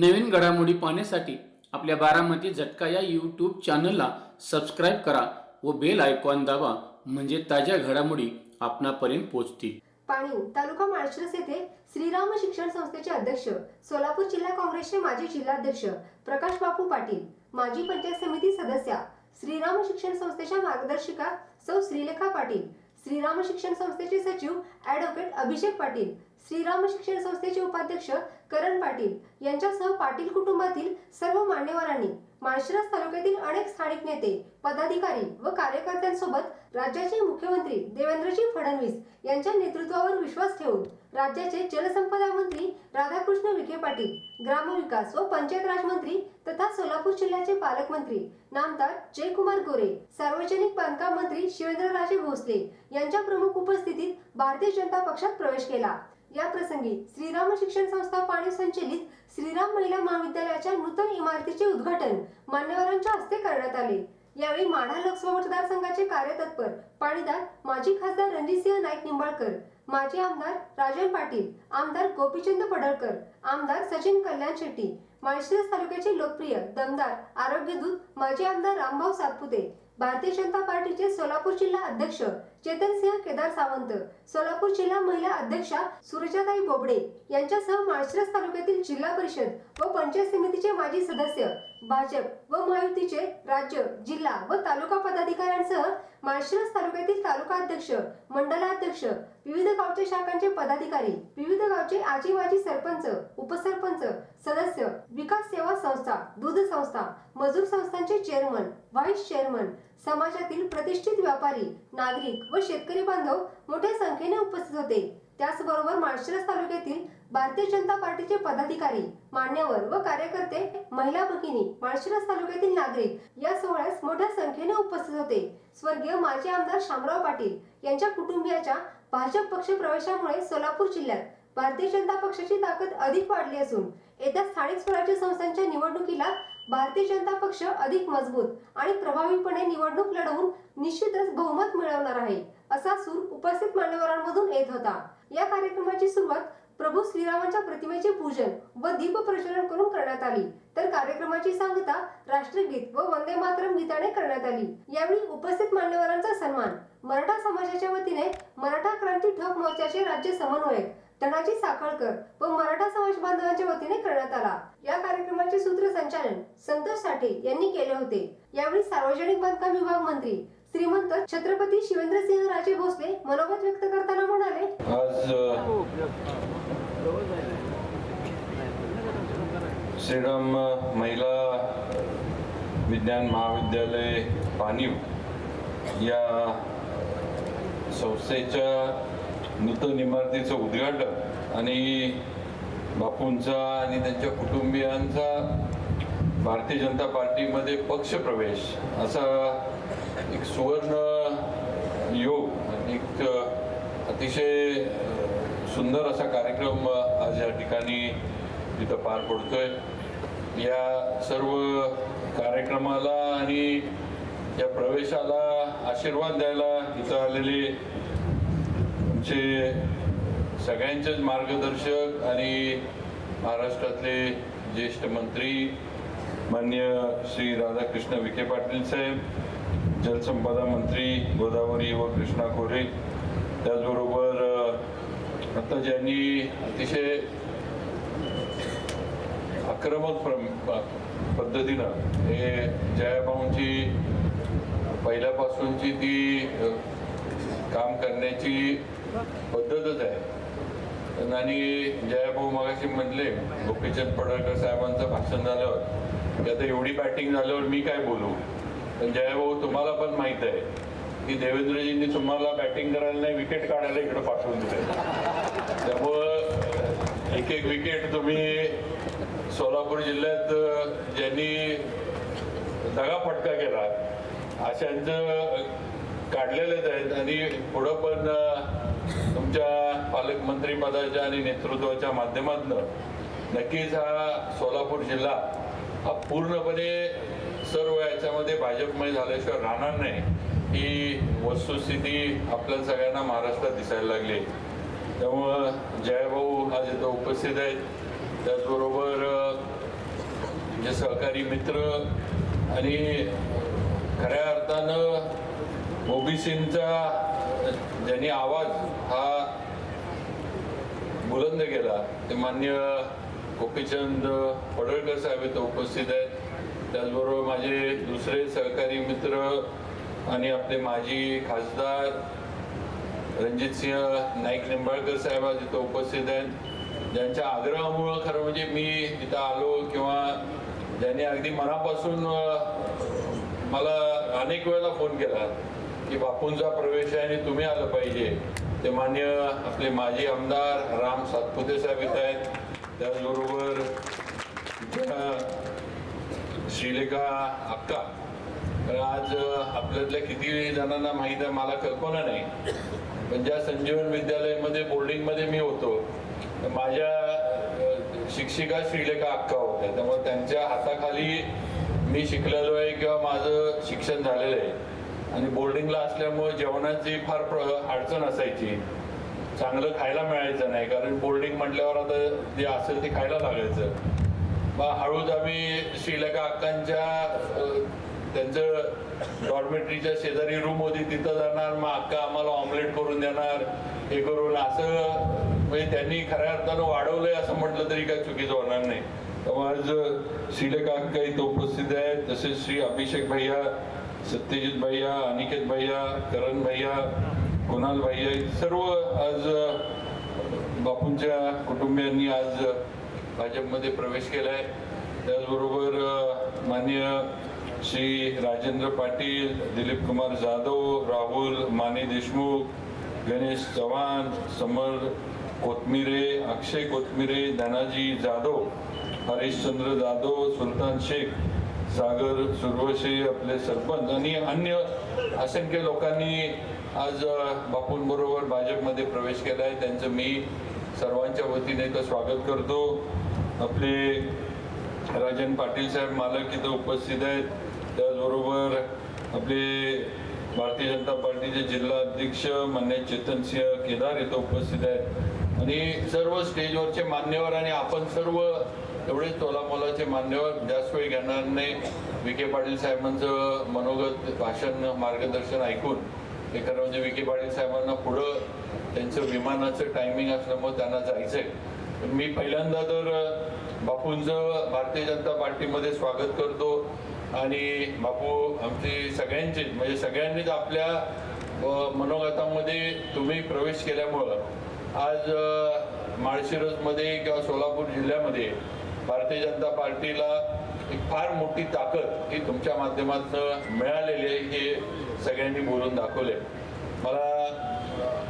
नवीन घडामोडी पाहण्यासाठी आपल्या बारामती झटका या यूट्यूब चॅनलला सबस्क्राईब करा व बेल आयकॉन दाबा म्हणजे ताज्या घडामोडी आपणापर्यंत पोहोचतील. पाणी तालुका माळशिरस येथे श्रीराम शिक्षण संस्थेचे अध्यक्ष सोलापूर जिल्हा काँग्रेसचे माजी जिल्हाध्यक्ष प्रकाश बापू पाटील माजी पंचायत समिती सदस्या श्रीराम शिक्षण संस्थेच्या मार्गदर्शिका सौ श्रीलेखा पाटील श्रीराम शिक्षण संस्थेचे सचिव ॲडव्होकेट अभिषेक पाटील श्रीराम शिक्षण संस्थेचे उपाध्यक्ष करण पाटील यांच्यासह पाटील कुटुंबातील सर्व मान्यवरांनी माळशिरस तालुक्यातील अनेक स्थानिक नेते पदाधिकारी व कार्यकर्त्यांसोबत राज्याचे मुख्यमंत्री देवेंद्रजी फडणवीस यांच्या नेतृत्वावर विश्वास ठेवून राज्याचे जलसंपदा मंत्री राधाकृष्ण विखे पाटील ग्रामविकास व पंचायत राज मंत्री तथा सोलापूर जिल्ह्याचे पालकमंत्री नामदार जयकुमार गोरे सार्वजनिक बांधकाम मंत्री शिवेंद्रराजे भोसले यांच्या प्रमुख उपस्थितीत भारतीय जनता पक्षात प्रवेश केला. या प्रसंगी श्रीराम शिक्षण संस्था पाणी संचलित श्रीराम महिला महाविद्यालयाच्या नूतन इमारतीचे उद्घाटन मान्यवरांच्या हस्ते करण्यात आले. यावेळी माढा लोकसभा मतदारसंघाचे कार्यतत्पर पाणीदार माजी खासदार रणजितसिंह नाईक निंबाळकर माजी आमदार राजन पाटील आमदार गोपीचंद पडळकर आमदार सचिन कल्याण शेट्टी माळशिरस तालुक्याचे लोकप्रिय दमदार आरोग्यदूत माजी आमदार रामभाऊ सातपुते भारतीय जनता पार्टीचे सोलापूर जिल्हा अध्यक्ष चेतन सिंह केदार सावंत सोलापूर जिल्हा महिला अध्यक्षा सुरजाताई बोबडे यांच्यासह माळशिरस तालुक्यातील जिल्हा परिषद व पंचायत समितीचे माजी सदस्य भाजप व महायुतीचे राज्य जिल्हा व तालुका पदाधिकाऱ्यांसह माळशिरस तालुक्यातील तालुका अध्यक्ष मंडलाध्यक्ष विविध गावचे शाखांचे पदाधिकारी विविध गावचे आजी माजी सरपंच उपसरपंच सदस्य विकास सेवा संस्था दूध संस्था मजूर संस्थांचे चेअरमन व्हाईस चेअरमन समाजातील प्रतिष्ठित व्यापारी नागरिक व शेतकरी बांधव मोठ्या संख्येने उपस्थित होते. त्याचबरोबर माळशिरस तालुक्यातील भारतीय जनता पार्टीचे पदाधिकारी मान्यवर व कार्यकर्ते महिला भगिनी माळशिरस तालुक्यातील नागरिक या सोहळ्यास मोठ्या संख्येने उपस्थित होते. स्वर्गीय माजी आमदार शामराव पाटील यांच्या कुटुंबियाच्या भाजप पक्ष प्रवेशामुळे सोलापूर जिल्ह्यात भारतीय जनता पक्षाची ताकद अधिक वाढली असून येत्या स्थानिक स्वराज्य संस्थांच्या निवडणुकीला भारतीय जनता पक्ष अधिक मजबूत आणि प्रभावीपणे निवडणूक लढवून निश्चितच बहुमत मिळवणार आहे असा सूर उपस्थित मान्यवरांमधून येत होता. या कार्यक्रमाची सुरुवात प्रभू श्रीरामांच्या प्रतिमेचे पूजन व दीप प्रज्वलन करून करण्यात आली. तर कार्यक्रमाची सांगता राष्ट्रगीत व वंदे मातरम गीताने करण्यात आली. यावेळी उपस्थित मान्यवरांचा सन्मान मराठा समाजाच्या वतीने मराठा क्रांती ठोक मोर्चाचे राज्य समन्वयक धनाजी साखळकर व मराठा समाज बांधवांच्या वतीने करण्यात आला. या कार्यक्रमाचे सूत्रसंचालन संतोष साठे यांनी केले होते. यावेळी सार्वजनिक बांधकाम विभाग मंत्री श्रीमंत छत्रपती शिवेंद्रसिंह राजे भोसले मनोगत व्यक्त करताना म्हणाले आज श्रीराम महिला विज्ञान महाविद्यालय पाणीव या संस्थेच्या नूतन इमारतीचं उद्घाटन आणि बापूंचा आणि त्यांच्या कुटुंबियांचा भारतीय जनता पार्टीमध्ये पक्षप्रवेश असा एक सुवर्ण योग एक अतिशय सुंदर असा कार्यक्रम आज या ठिकाणी तिथं पार पडतोय. या सर्व कार्यक्रमाला आणि या प्रवेशाला आशीर्वाद द्यायला इथं आलेले आमचे सगळ्यांचेच मार्गदर्शक आणि महाराष्ट्रातले ज्येष्ठ मंत्री मान्य श्री राधाकृष्ण विखे पाटील साहेब जलसंपदा मंत्री गोदावरी व कृष्णा खोरे त्याचबरोबर आता ज्यांनी अतिशय आक्रमक प्र- पद्धतीनं हे जयाबाऊंची पहिल्यापासूनची ती काम करण्याची पद्धतच आहे. आणि जयाभाऊ मगाशी म्हणले गोपीचंद पडळकर साहेबांचं भाषण झाल्यावर की आता एवढी बॅटिंग झाल्यावर मी काय बोलू? पण जयाभाऊ तुम्हाला पण माहीत आहे. की देवेंद्रजींनी तुम्हाला बॅटिंग करायला नाही विकेट काढायला इकडे पाठवून दिले त्यामुळं एक एक विकेट तुम्ही सोलापूर जिल्ह्यात ज्यांनी ज्यांनी दगाफटका केला अशांचं काढलेलेच आहेत. आणि पुढं पण तुमच्या पालकमंत्री पदाच्या आणि नेतृत्वाच्या माध्यमातून नक्कीच हा सोलापूर जिल्हा हा पूर्णपणे सर्व याच्यामध्ये भाजपमय झाल्याशिवाय राहणार नाही. ही वस्तुस्थिती आपल्या सगळ्यांना महाराष्ट्रात दिसायला लागली. त्यामुळं जयभाऊ आज इथं उपस्थित आहेत. त्याचबरोबर जे सहकारी मित्र आणि खऱ्या अर्थानं ओबीसींचा ज्यांनी आवाज हा बुलंद केला ते मान्य गोपीचंद पडळकर साहेब इथं उपस्थित आहेत. त्याचबरोबर माझे दुसरे सहकारी मित्र आणि आपले माजी खासदार रणजितसिंह नाईक निंबाळकर साहेब आज इथं उपस्थित आहेत. ज्यांच्या आग्रहामुळं खरं म्हणजे मी तिथं आलो किंवा ज्यांनी अगदी मनापासून मला अनेक वेळेला फोन केला की बापूंचा प्रवेश आहे आणि तुम्ही आलं पाहिजे. ते मान्य आपले माजी आमदार राम सातपुते साहेब इथं आहेत. त्याचबरोबर श्रीलेखा अक्का. आज आपल्यातल्या किती जणांना माहीत आहे मला कल्पना नाही. पण ज्या संजीवन विद्यालयामध्ये बोर्डिंगमध्ये मी होतो तर माझ्या शिक्षिका श्रीलेखा अक्का होत्या. त्यामुळे त्यांच्या हाताखाली मी शिकलेलो आहे किंवा माझं शिक्षण झालेलं आहे. आणि बोर्डिंगला असल्यामुळे जेवणाची फार प्र- अडचण असायची. चांगलं खायला मिळायचं नाही कारण बोर्डिंग म्हटल्यावर आता जे असेल ते खायला लागायचं. मग हळूच आम्ही श्रीलेखा अक्कांच्या त्यांचं डॉर्मेटरीच्या शेजारी रूम होती तिथं जाणार मग अक्का आम्हाला ऑमलेट करून देणार हे करून असं म्हणजे त्यांनी खऱ्या अर्थानं वाढवलंय असं म्हटलं तरी काय चुकीचं होणार नाही. आज श्रीलेखा इथं उपस्थित आहेत तसेच श्री अभिषेक भैया सत्यजित भैया अनिकेत भैया करण भैया कुणाल भैया सर्व आज बापूंच्या कुटुंबियांनी आज भाजपमध्ये प्रवेश केला आहे त्याचबरोबर माननीय श्री राजेंद्र पाटील दिलीप कुमार जाधव राहुल माने देशमुख गणेश चव्हाण समर कोथमिरे अक्षय कोथमिरे धनाजी जाधव हरिश्चंद्र जाधव सुलतान शेख सागर सुरवशे आपले सरपंच आणि अन्य असंख्य लोकांनी आज बापूंबरोबर भाजपमध्ये प्रवेश केला आहे त्यांचं मी सर्वांच्या वतीने तर स्वागत करतो. आपले राजन पाटील साहेब मालक इथं उपस्थित आहेत. त्याचबरोबर आपले भारतीय जनता पार्टीचे जिल्हा अध्यक्ष मान्य चेतनसिंह केदार इथं उपस्थित आहेत. आणि सर्व स्टेजवरचे मान्यवर आणि आपण सर्व एवढेच तोलामोलाचे मान्यवर जास्त वेळ घेणार नाही विखे पाटील साहेबांचं मनोगत भाषण मार्गदर्शन ऐकून हे खरं म्हणजे विखे पाटील साहेबांना पुढं त्यांचं विमानाचं टायमिंग असल्यामुळे त्यांना जायचंय. पण मी पहिल्यांदा तर बापूंचं भारतीय जनता पार्टीमध्ये स्वागत करतो. आणि बापू आमचे सगळ्यांचे म्हणजे सगळ्यांनीच आपल्या मनोगतामध्ये तुम्ही प्रवेश केल्यामुळं आज माळशिरसमध्ये किंवा सोलापूर जिल्ह्यामध्ये भारतीय जनता पार्टीला एक फार मोठी ताकद ही तुमच्या माध्यमातून मिळालेली आहे हे सगळ्यांनी बोलून दाखवले मला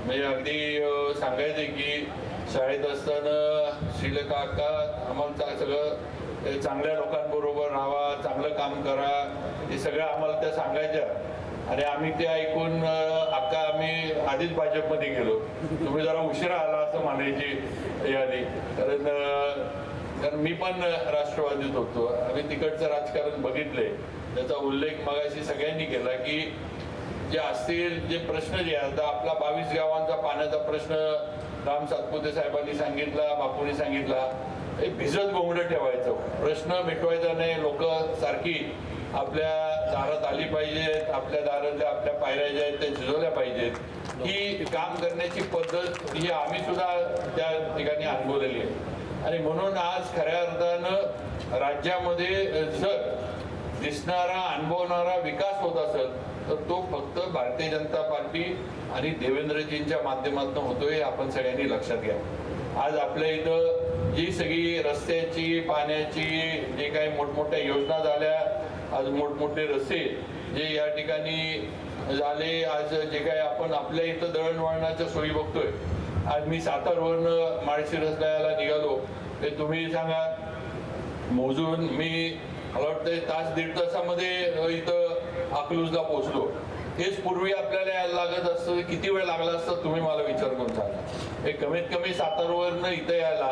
म्हणजे अगदी सांगायचं की शाळेत असताना श्रीलका आम्हाला सगळं चांगल्या लोकांबरोबर राहा चांगलं काम करा हे सगळं आम्हाला त्या सांगायच्या. आणि आम्ही ते ऐकून अक्का आम्ही आधीच भाजपमध्ये गेलो. तुम्ही जरा उशिरा आला असं म्हणायची यादी. कारण कारण मी पण राष्ट्रवादीत होतो. आम्ही तिकडचं राजकारण बघितलंय त्याचा उल्लेख मगाशी सगळ्यांनी केला की जे असतील जे प्रश्न जे आहेत आता आपला बावीस गावांचा पाण्याचा प्रश्न राम सातपुते साहेबांनी सांगितला बापूंनी सांगितला. भिजत गोंगडं ठेवायचं. प्रश्न मिटवायचा नाही लोक सारखी आपल्या दारात आली पाहिजेत आपल्या दारातल्या आपल्या पायऱ्या ज्या आहेत त्या झिजवल्या पाहिजेत. ही काम करण्याची पद्धत ही आम्ही सुद्धा त्या ठिकाणी अनुभवलेली आहे. आणि म्हणून आज खऱ्या अर्थानं राज्यामध्ये जर दिसणारा अनुभवणारा विकास होत असेल तर तो फक्त भारतीय जनता पार्टी आणि देवेंद्रजींच्या माध्यमातून होतोय हे आपण सगळ्यांनी लक्षात घ्या. आज आपल्या इथं जी सगळी रस्त्याची पाण्याची जे काही मोठमोठ्या योजना झाल्या आज मोठमोठे रस्ते जे या ठिकाणी झाले आज जे काही आपण आपल्या इथं दळणवळणाच्या सोयी बघतोय. आज मी सातारवरनं माळशी रस्त्याला निघालो ते तुम्ही सांगा. मोजून मी मला वाटतं तास दीड तासामध्ये इथं अकलूजला पोहोचलो. हेच पूर्वी आपल्याला यायला लागत असतं. किती वेळ लागला असता तुम्ही मला विचार करून सांगा. हे कमीत कमी सातारवरनं इथं यायला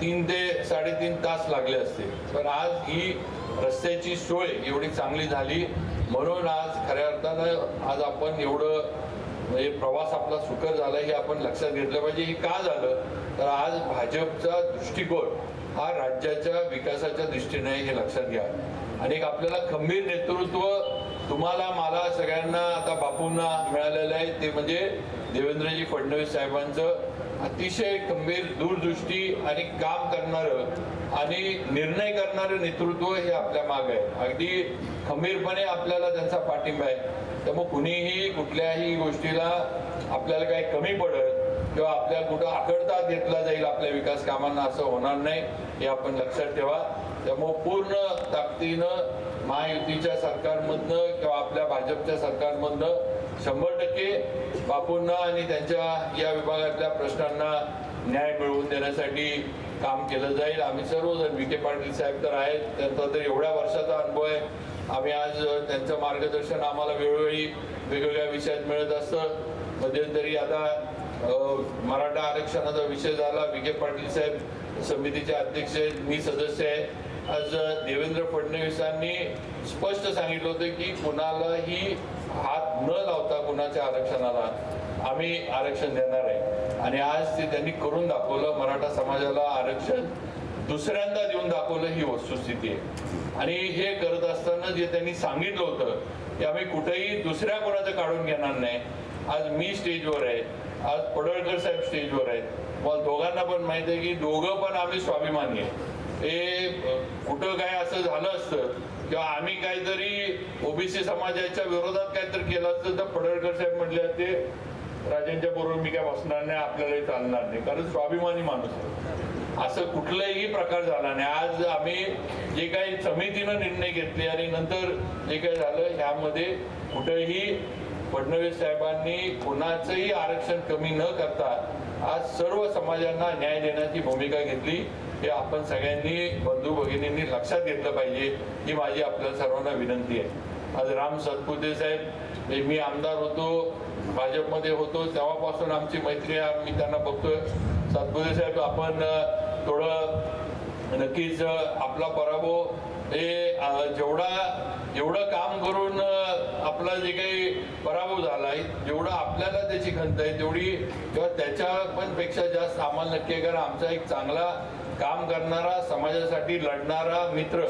तीन ते साडेतीन तास लागले असते. पण आज ही रस्त्याची सोय एवढी चांगली झाली. म्हणून आज खऱ्या अर्थानं आज आपण एवढं म्हणजे प्रवास आपला सुकर झाला हे आपण लक्षात घेतलं पाहिजे. हे का झालं? तर आज भाजपचा दृष्टिकोन हा राज्याच्या विकासाच्या दृष्टीने हे लक्षात घ्या. आणि एक आपल्याला खंबीर नेतृत्व तुम्हाला मला सगळ्यांना आता बापूंना मिळालेलं आहे ते म्हणजे देवेंद्रजी फडणवीस साहेबांचं अतिशय खंबीर दूरदृष्टी आणि काम करणारं आणि निर्णय करणारं नेतृत्व हे आपल्या माग आहे. अगदी खंबीरपणे आपल्याला त्यांचा पाठिंबा आहे. त्यामुळे कुणीही कुठल्याही गोष्टीला आपल्याला काही कमी पडत किंवा आपल्या कुठं आकडता घेतला जाईल आपल्या विकास कामांना असं होणार नाही हे आपण लक्षात ठेवा. त्यामुळे पूर्ण ताकदीनं महायुतीच्या सरकारमधनं किंवा आपल्या भाजपच्या सरकारमधनं शंभर टक्के बापूंना आणि त्यांच्या या विभागातल्या प्रश्नांना न्याय मिळवून देण्यासाठी काम केलं जाईल. आम्ही सर्वजण विखे पाटील साहेब तर आहेत. त्यांचा तर एवढ्या वर्षाचा अनुभव आहे. आम्ही आज त्यांचं मार्गदर्शन आम्हाला वेळोवेळी वेगवेगळ्या विषयात मिळत असतं. मध्यंतरी आता मराठा आरक्षणाचा विषय झाला. विखे पाटील साहेब समितीचे अध्यक्ष मी सदस्य आहे. आज देवेंद्र फडणवीसांनी स्पष्ट सांगितलं होतं की कुणालाही हात न लावता कुणाच्या आरक्षणाला आम्ही आरक्षण देणार आहे. आणि आज ते त्यांनी करून दाखवलं मराठा समाजाला आरक्षण दुसऱ्यांदा देऊन दाखवलं ही वस्तुस्थिती आहे. आणि हे करत असताना जे त्यांनी सांगितलं होतं की आम्ही कुठेही दुसऱ्या कोणाचं काढून घेणार नाही. आज मी स्टेजवर आहे आज पडळकर साहेब स्टेजवर आहेत. मला दोघांना पण माहीत आहे की दोघं पण आम्ही स्वाभिमानी आहे. हे कुठं काय असं झालं असतं किंवा आम्ही काहीतरी ओबीसी समाजाच्या विरोधात काहीतरी केलं असतं तर पडळकर साहेब म्हटले असते राजांच्या बरोबर मी काय बसणार नाही आपल्यालाही चालणार नाही. कारण स्वाभिमानी माणूस आहे. असं कुठलाही प्रकार झाला नाही. आज आम्ही जे काही समितीनं निर्णय घेतले आणि नंतर जे काही झालं ह्यामध्ये कुठेही फडणवीस साहेबांनी कुणाचंही आरक्षण कमी न करता आज सर्व समाजांना न्याय देण्याची भूमिका घेतली. हे आपण सगळ्यांनी बंधू भगिनींनी लक्षात घेतलं पाहिजे ही माझी आपल्या सर्वांना विनंती आहे. आज राम सतपुते साहेब हे मी आमदार होतो भाजपमध्ये होतो तेव्हापासून आमची मैत्री आहे आम्ही त्यांना बघतोय. सतपुते साहेब आपण थोडं नक्कीच आपला पराभव हे जेवढा एवढं काम करून आपला जे काही पराभव झालाय जेवढं आपल्याला त्याची खंत आहे तेवढी किंवा त्याच्या पण पेक्षा जास्त आम्हाला नक्की आहे कारण आमचा एक चांगला काम करणारा समाजासाठी लढणारा मित्र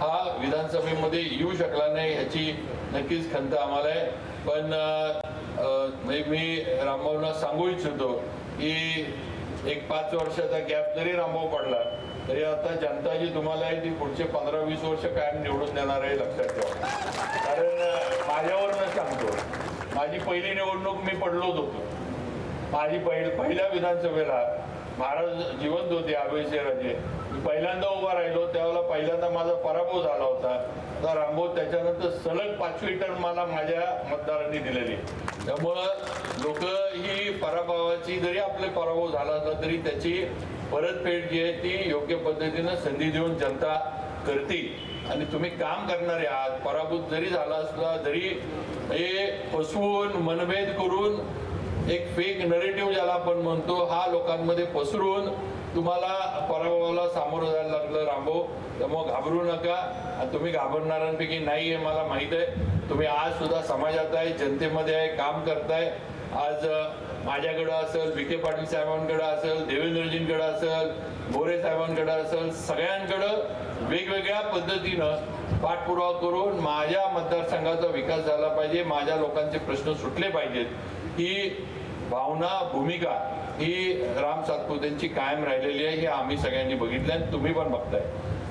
हा विधानसभेमध्ये येऊ शकला नाही ह्याची नक्कीच खंत आम्हाला आहे. पण मी रामभाऊना सांगू इच्छितो की एक पाच वर्षाचा गॅप जरी रामभाऊ पडला तरी आता जनता जी तुम्हाला आहे ती पुढचे पंधरा वीस वर्ष कायम निवडून देणार आहे लक्षात ठेवा. कारण माझ्यावरनं सांगतो. माझी पहिली निवडणूक मी पडलोच होतो. माझी पहिल पहिल्या विधानसभेला महाराज जिवंत होते अभयसिंहराजे मी पहिल्यांदा उभा राहिलो त्यावेळेला पहिल्यांदा माझा पराभव झाला होता. तर रामभाऊ त्याच्यानंतर सलग पाचवी टर्म मला माझ्या मतदारांनी दिलेली. त्यामुळं लोक ही पराभवाची जरी आपले पराभव झाला असला तरी त्याची परतफेड जी आहे ती योग्य पद्धतीनं संधी देऊन जनता करतील. आणि तुम्ही काम करणारे आहात. पराभूत जरी झाला असला जरी हे फसवून मनभेद करून एक फेक नरेटिव्ह ज्याला आपण म्हणतो हा लोकांमध्ये पसरून तुम्हाला पराभवाला सामोरं जायला लागलं रामभाऊ. त्यामुळे घाबरू नका. आणि तुम्ही घाबरणाऱ्यांपैकी नाही आहे मला माहीत आहे. तुम्ही आज सुद्धा समाजात आहे जनतेमध्ये आहे काम करताय. आज माझ्याकडं असेल विखे पाटील साहेबांकडं असेल देवेंद्रजींकडं असेल मोरे साहेबांकडं असेल सगळ्यांकडं वेगवेगळ्या पद्धतीनं पाठपुरावा करून माझ्या मतदारसंघाचा विकास झाला पाहिजे माझ्या लोकांचे प्रश्न सुटले पाहिजेत. ही भावना भूमिका ही राम सातपुतेंची कायम राहिलेली आहे हे आम्ही सगळ्यांनी बघितलं आणि तुम्ही पण बघताय.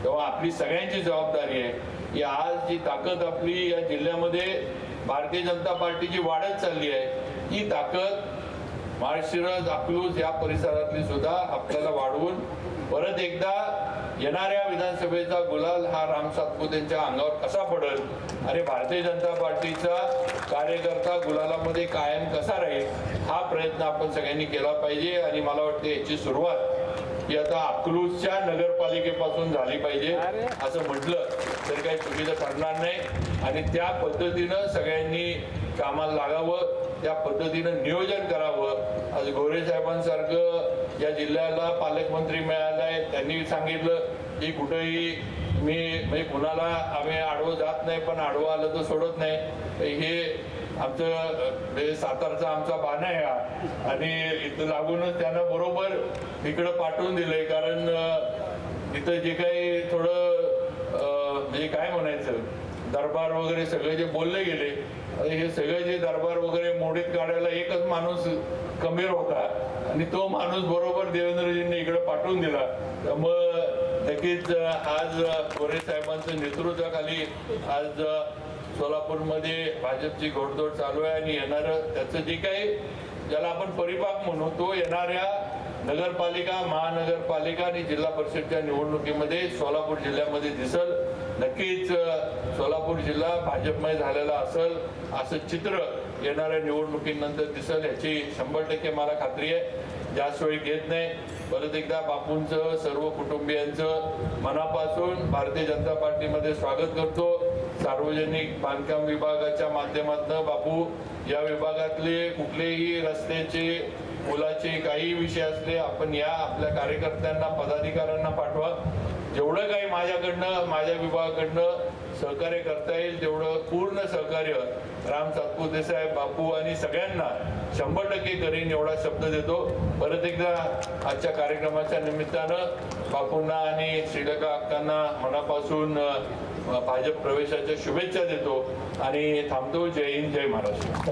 तेव्हा आपली सगळ्यांची जबाबदारी आहे. की आज जी ताकद आपली या जिल्ह्यामध्ये भारतीय जनता पार्टीची वाढत चालली आहे ही ताकद माळशिरस अकलूज या परिसरातली सुद्धा आपल्याला वाढवून परत एकदा येणाऱ्या विधानसभेचा गुलाल हा राम सातपुतेंच्या अंगावर कसा पडल? आणि भारतीय जनता पार्टीचा कार्यकर्ता गुलालामध्ये कायम कसा राहील? हा प्रयत्न आपण सगळ्यांनी केला पाहिजे आणि मला वाटते याची सुरुवात ही आता अकलूजच्या नगरपालिकेपासून झाली पाहिजे. असं म्हटलं तरी काही चुकीचं ठरणार नाही. आणि त्या पद्धतीनं सगळ्यांनी कामाला लागावं त्या पद्धतीनं नियोजन करावं. आज गोरे साहेबांसारखं या जिल्ह्याला पालकमंत्री मिळालाय त्यांनी सांगितलं की कुठेही मी म्हणजे कुणाला आम्ही आडवं जात नाही पण आडवं आलं तर सोडत नाही. हे आमचं म्हणजे सातारचा आमचा बाण आहे हा. आणि इथं लागूनच त्यांना बरोबर इकडं पाठवून दिलंय कारण इथं जे काही थोडं म्हणजे काय म्हणायचं दरबार वगैरे सगळे जे बोलले गेले हे सगळे जे दरबार वगैरे मोडीत काढायला एकच माणूस कमीर होता. आणि तो माणूस बरोबर देवेंद्रजींनी इकडे पाठवून दिला. त्यामुळं नक्कीच आज गोरे साहेबांच्या नेतृत्वाखाली आज सोलापूरमध्ये भाजपची घोडदौड चालू आहे आणि येणारं त्याचं जे काही ज्याला आपण परिपाक म्हणू तो येणाऱ्या नगरपालिका महानगरपालिका आणि जिल्हा परिषदच्या निवडणुकीमध्ये सोलापूर जिल्ह्यामध्ये दिसल. नक्कीच सोलापूर जिल्हा भाजपमय झालेला असेल असं चित्र येणाऱ्या निवडणुकीनंतर दिसल याची शंभर टक्के मला खात्री आहे. ज्यावेळी घेत नाही. परत एकदा बापूंचं सर्व कुटुंबियांचं मनापासून भारतीय जनता पार्टीमध्ये स्वागत करतो. सार्वजनिक बांधकाम विभागाच्या माध्यमातून बापू या विभागातले कुठलेही रस्त्याचे मुलाचे काही विषय असले आपण या आपल्या कार्यकर्त्यांना पदाधिकाऱ्यांना पाठवा. जेवढं काही माझ्याकडनं माझ्या विभागाकडनं सहकार्य करता येईल तेवढं पूर्ण सहकार्य राम सातपुते साहेब बापू आणि सगळ्यांना शंभर टक्के करीन एवढा शब्द देतो. परत एकदा आजच्या कार्यक्रमाच्या निमित्तानं बापूंना आणि श्रीलंका अक्कांना मनापासून भाजप प्रवेशाच्या शुभेच्छा देतो आणि थांबतो. जय हिंद जय महाराष्ट्र.